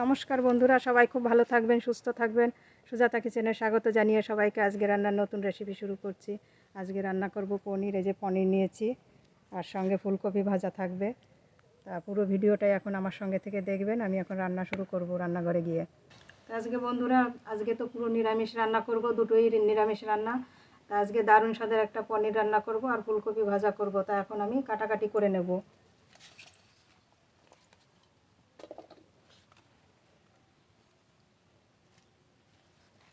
নমস্কার বন্ধুরা, সবাই খুব ভালো থাকবেন, সুস্থ থাকবেন। সুজাতা কিচেনে স্বাগত জানিয়ে সবাইকে আজকে রান্নার নতুন রেসিপি শুরু করছি। আজকে রান্না করব পনির, এই যে পনির নিয়েছি, আর সঙ্গে ফুলকপি ভাজা থাকবে। তা পুরো ভিডিওটাই এখন আমার সঙ্গে থেকে দেখবেন, আমি এখন রান্না শুরু করব রান্নাঘরে গিয়ে। তা আজকে বন্ধুরা, আজকে তো পুরো নিরামিষ রান্না করব, দুটোই নিরামিষ রান্না। তা আজকে দারুণ স্বাদের একটা পনির রান্না করব আর ফুলকপি ভাজা করব, তা এখন আমি কাটাকাটি করে নেব।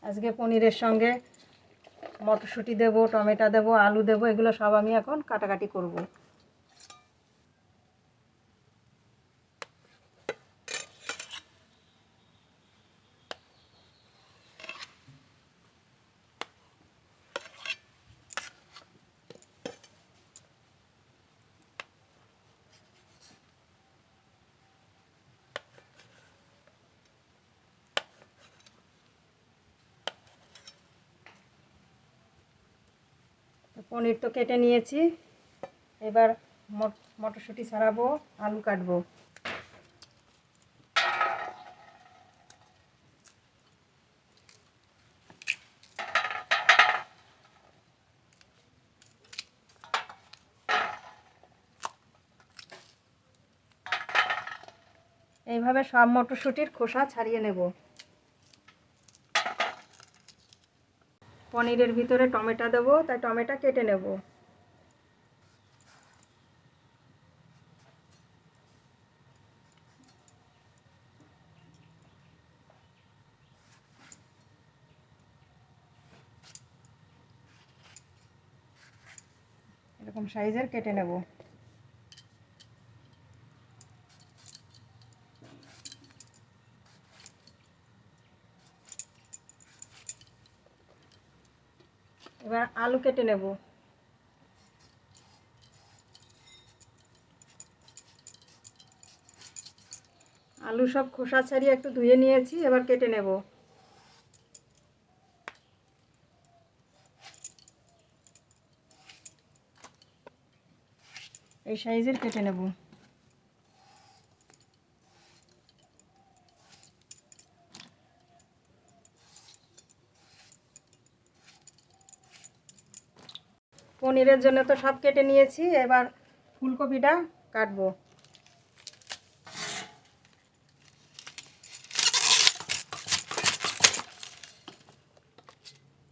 আজকে পনিরের সঙ্গে মটরশুঁটি দেবো, টমেটো দেবো, আলু দেবো, এগুলো সব আমি এখন কাটাকাটি করব। পনির তো কেটে নিয়েছি। এবার মট- মটরশুঁটি ছাড়াবো, আলু কাটবো। এইভাবে সব মটরশুঁটির খোসা ছাড়িয়ে নেব। পনিরের ভিতরে টমেটো দেবো তাই টমেটো কেটে নেব। এরকম সাইজের কেটে নেব। এবার আলু কেটে নেব। আলু সব খোসা ছাড়িয়ে একটু ধুয়ে নিয়েছি, এবার কেটে নেব। এই সাইজের কেটে নেব। পনিরের জন্য তো সব কেটে নিয়েছি, এবার ফুলকপিটা কাটবো।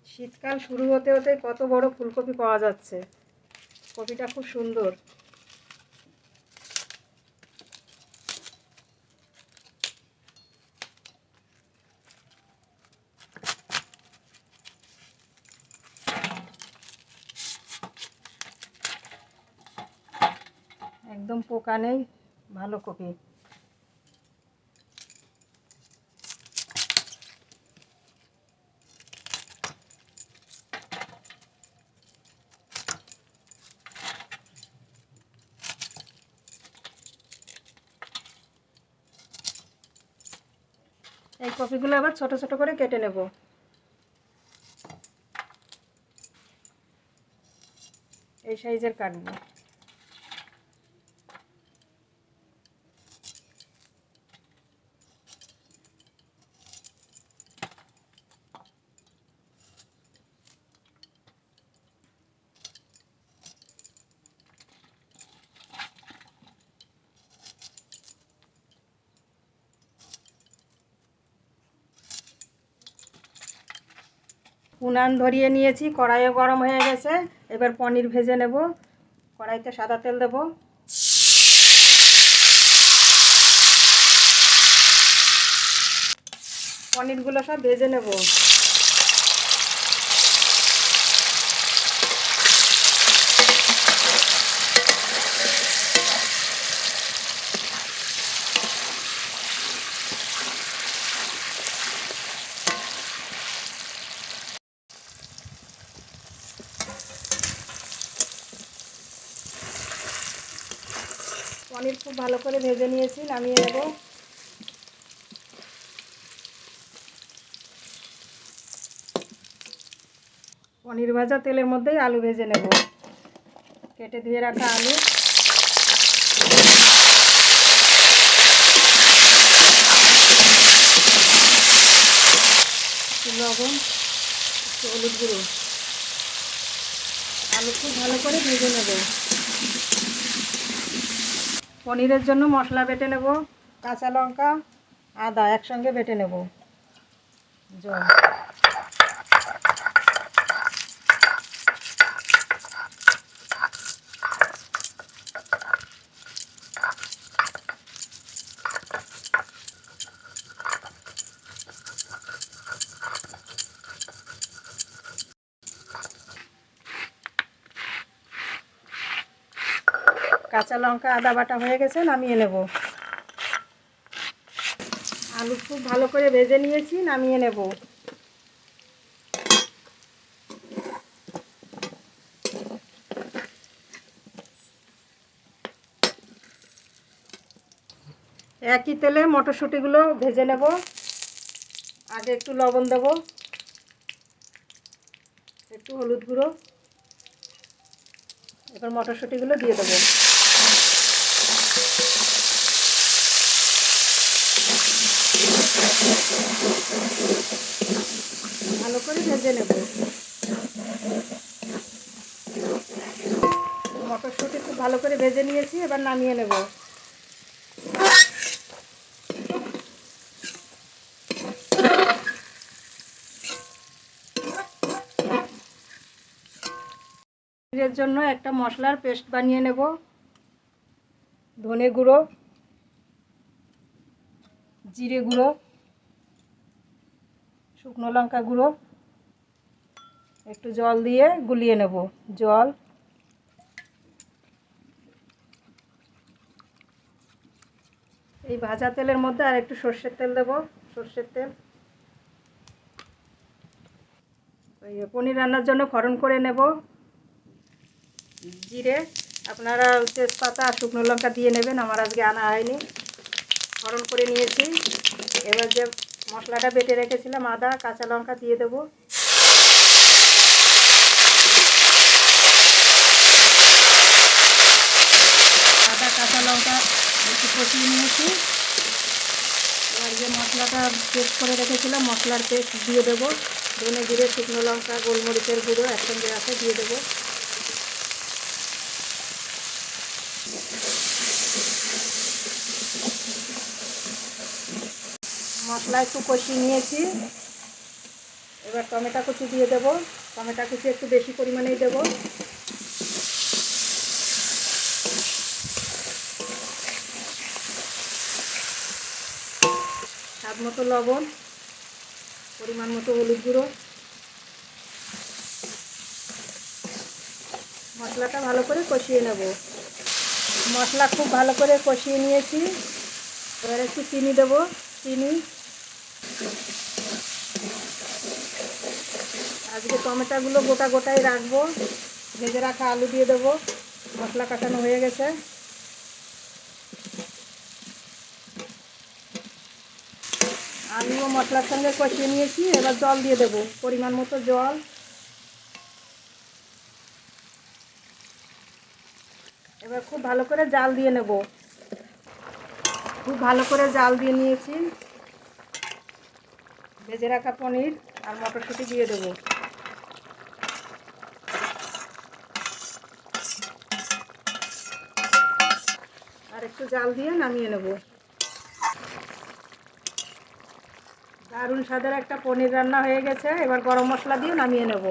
শীতকাল শুরু হতে হতে কত বড় ফুলকপি পাওয়া যাচ্ছে। কপিটা খুব সুন্দর। একদম পোকা নেই, ভালো কপি। এই কপিগুলো আবার ছোট ছোট করে কেটে নেব। এই সাইজের কাটবো উনান ধরিয়ে নিয়েছি, কড়াইও গরম হয়ে গেছে। এবার পনির ভেজে নেব। কড়াইতে সাদা তেল দেব। পনিরগুলো সব ভেজে নেব। পনির খুব ভালো করে ভেজে নিয়েছি, নামিয়ে নেব। পনির ভাজা তেলের মধ্যেই আলু ভেজে নেব। কেটে ধুয়ে রাখা আলু। লবণ হলুদ গুঁড়ো। আলু খুব ভালো করে ভেজে নেব। পনিরের জন্য মশলা বেটে নেব কাঁচা লঙ্কা আদা একসঙ্গে বেটে নেব। জল। লঙ্কা, আদা বাটা হয়ে গেছে, নামিয়ে নেব। আলু খুব ভালো করে ভেজে নিয়েছি, নামিয়ে নেব। একই তেলে মটরশুঁটিগুলো ভেজে নেব। আগে একটু লবণ দেব। একটু হলুদ গুঁড়ো। এবার মটরশুঁটিগুলো দিয়ে দেবো। ভালো করে ভেজে নেব। মটরশুঁটি খুব ভালো করে ভেজে নিয়েছি, এবার নামিয়ে নেব। এর জন্য একটা মশলার পেস্ট বানিয়ে নেব। ধনে গুঁড়ো, জিরে গুঁড়ো শুকনো লঙ্কা গুঁড়ো, একটু জল দিয়ে গুলিয়ে নেব। জল। এই ভাজা তেলের মধ্যে আর একটু সর্ষের তেল দেব, সর্ষের তেল। ওই পনির রান্নার জন্য ফড়ন করে নেব। জিরে, আপনারা তেজপাতা আর শুকনো লঙ্কা দিয়ে নেবেন, আমার আজকে আনা হয়নি। ফড়ন করে নিয়েছি। এবার যে মশলাটা বেটে রেখেছিলাম, আদা, কাঁচা লঙ্কা দিয়ে দেবো। আদা, কাঁচা লঙ্কা একটু কষিয়ে নিয়েছি। এবার যে মশলাটা পেস্ট করে রেখেছিলাম, মশলার পেস্ট দিয়ে দেবো। ধনে জিরে, শুকনো লঙ্কা, গোলমরিচের গুঁড়ো একসঙ্গে আছে, দিয়ে দেবো। মশলা একটু কষিয়ে নিয়েছি। এবার টমেটো কুচি দিয়ে দেবো। টমেটো কুচি একটু বেশি পরিমাণেই দেবো। স্বাদ মতো লবণ, পরিমাণ মতো হলুদ গুঁড়ো। মশলাটা ভালো করে কষিয়ে নেব। মশলা খুব ভালো করে কষিয়ে নিয়েছি। এবার একটু চিনি দেবো। চিনি আজকে টমেটোগুলো গোটা গোটাই রাখব, ভেজে রাখা আলু দিয়ে দেবো, মশলা কাটানো হয়ে গেছে। আলু ও মশলার সঙ্গে কষিয়ে নিয়েছি, এবার জল দিয়ে দেবো, পরিমাণ মতো জল। এবার খুব ভালো করে জাল দিয়ে নেব। খুব ভালো করে জাল দিয়ে নিয়েছি। ভেজে রাখা পনির আর মটরশুঁটি দিয়ে দেবো। আর একটু জাল দিয়ে নামিয়ে নেব। দারুণ স্বাদের একটা পনির রান্না হয়ে গেছে। এবার গরম মশলা দিয়ে নামিয়ে নেব।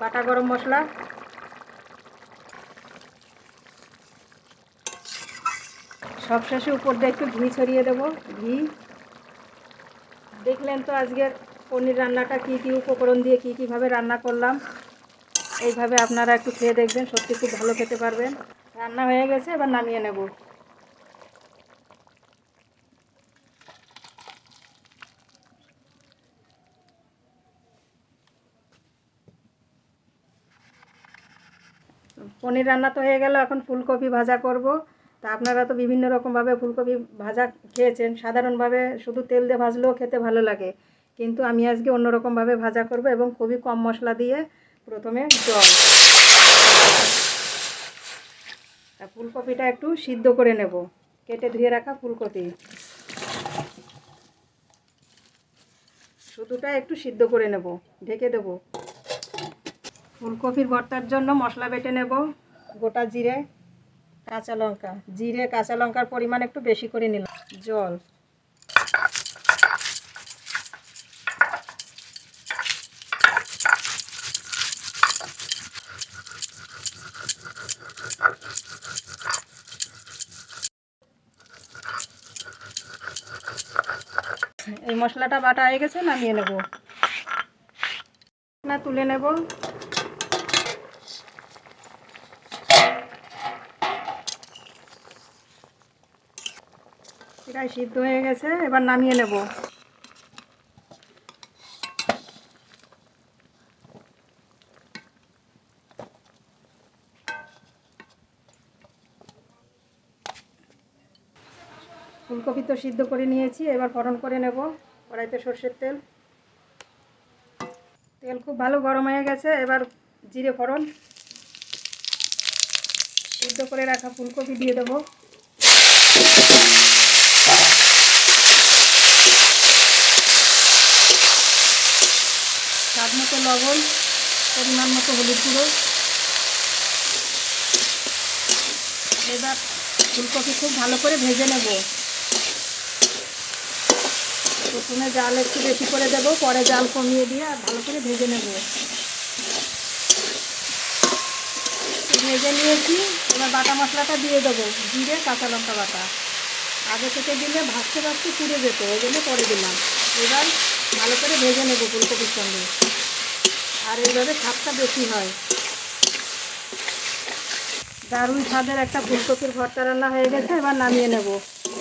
বাটা গরম মশলা। সবশেষে উপর দিয়ে একটু ঘি ছড়িয়ে দেবো। ঘি দেখলেন তো আজকের পনির রান্নাটা কি কী উপকরণ দিয়ে কি কীভাবে রান্না করলাম। এইভাবে আপনারা একটু খেয়ে দেখবেন, সত্যি খুব ভালো খেতে পারবেন। রান্না হয়ে গেছে, এবার নামিয়ে নেব। পনির রান্না তো হয়ে গেল, এখন ফুলকপি ভাজা করব। তা আপনারা তো বিভিন্ন রকমভাবে ফুলকপি ভাজা খেয়েছেন। সাধারণভাবে শুধু তেল দিয়ে ভাজলেও খেতে ভালো লাগে। কিন্তু আমি আজকে অন্যরকমভাবে ভাজা করব এবং খুবই কম মশলা দিয়ে প্রথমে জল। ফুলকপিটা একটু সিদ্ধ করে নেব। কেটে ধুয়ে রাখা ফুলকপি। শুধুটা একটু সিদ্ধ করে নেব, ঢেকে দেব। ফুলকপির ভর্তার জন্য মশলা বেটে নেব গোটা জিরে। কাঁচা লঙ্কা। জিরে, কাঁচা লঙ্কার পরিমাণ একটু বেশি করে নিলাম। জল। এই মশলাটা বাটা হয়ে গেছে, নামিয়ে নেব। না, তুলে নেব। প্রায় সিদ্ধ হয়ে গেছে, এবার নামিয়ে নেব। ফুলকপি তো সিদ্ধ করে নিয়েছি, এবার ফোড়ন করে নেব কড়াইতে সর্ষের তেল। তেল খুব ভালো গরম হয়ে গেছে, এবার জিরে ফোড়ন। সিদ্ধ করে রাখা ফুলকপি দিয়ে দেবো। স্বাদ মতো লবণ, পরিমাণ মতো হলুদ গুঁড়ো। এবার ফুলকপি খুব ভালো করে ভেজে নেব। প্রথমে জাল একটু বেশি করে দেব, পরে জাল কমিয়ে দিয়ে আর ভালো করে ভেজে নেব। ভেজে নিয়েছি, এবার বাটা মশলাটা দিয়ে দেবো, জিরে, কাঁচা লঙ্কা বাটা। আগে থেকে দিলে ভাজতে ভাজতে পুড়ে যেত, ওই জন্য পরে দিলাম। এবার ভালো করে ভেজে নেব ফুলকপির সঙ্গে। আর এইভাবে স্বাদটা বেশি হয়। দারুণ স্বাদের একটা ফুলকপির ভর্তা রান্না হয়ে গেছে, এবার নামিয়ে নেব।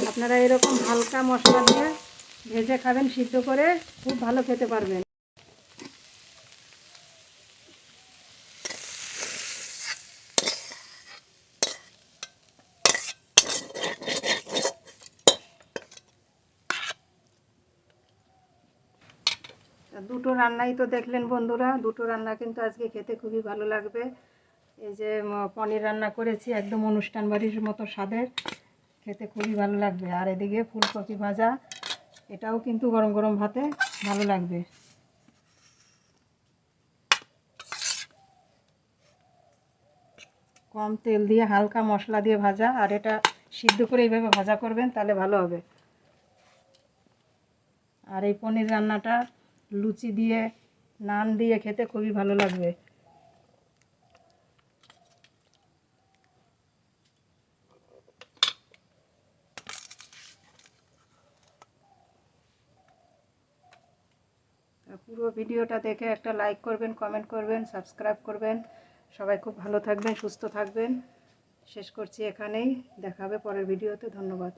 আপনারা এরকম হালকা মশলা দিয়ে ভেজে খাবেন, সিদ্ধ করে খুব ভালো খেতে পারবেন তা দুটো রান্নাই তো দেখলেন বন্ধুরা, দুটো রান্না কিন্তু আজকে খেতে খুবই ভালো লাগবে। এই যে পনির রান্না করেছি, একদম অনুষ্ঠান বাড়ির মতো স্বাদের, খেতে খুবই ভালো লাগবে। আর এদিকে ফুলকপি ভাজা, এটাও কিন্তু গরম গরম ভাতে ভালো লাগবে। কম তেল দিয়ে হালকা মশলা দিয়ে ভাজা, আর এটা সিদ্ধ করে এইভাবে ভাজা করবেন, তাহলে ভালো হবে। আর এই পনির রান্নাটা লুচি দিয়ে, নান দিয়ে খেতে খুবই ভালো লাগবে। পুরো ভিডিওটা দেখে একটা লাইক করবেন কমেন্ট করবেন সাবস্ক্রাইব করবেন। সবাই খুব ভালো থাকবেন, সুস্থ থাকবেন। শেষ করছি এখানেই। দেখাবে পরের ভিডিওতে। ধন্যবাদ।